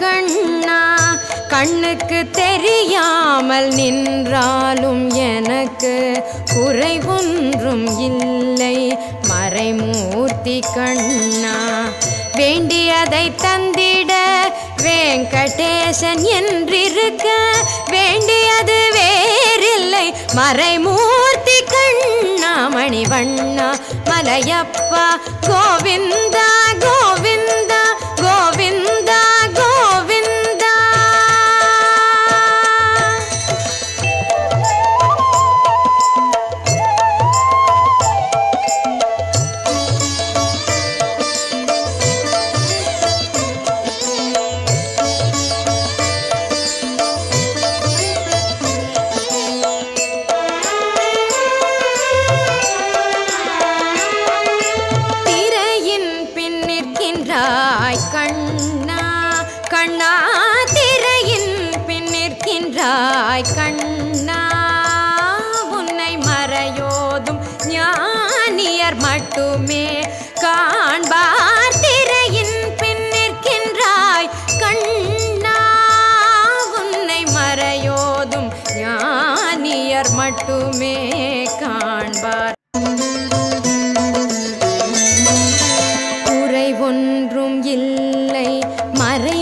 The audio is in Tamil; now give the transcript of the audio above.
கண்ணா கண்ணுக்கு தெரியாமல் நின்றாலும் எனக்கு குறை ஒன்றும் இல்லை. மறைமூர்த்தி கண்ணா வேண்டியதை தந்திட வெங்கடேசன் என்றிருக்க வேண்டியது வேறில்லை. மறைமூர்த்தி கண்ணா மணிவண்ணா மலையப்பா கோ நிற்கின்றாய் கண்ணா கண்ணா திரையின் பின் நிற்கின்றாய் கண்ணா. உன்னை மறையோதும் ஞானியர் மட்டுமே காண்பார். திரையின் பின் நிற்கின்றாய் கண்ணா. உன்னை மறையோதும் ஞானியர் மட்டுமே காண்பார். ஒன்றும் இல்லை. மறை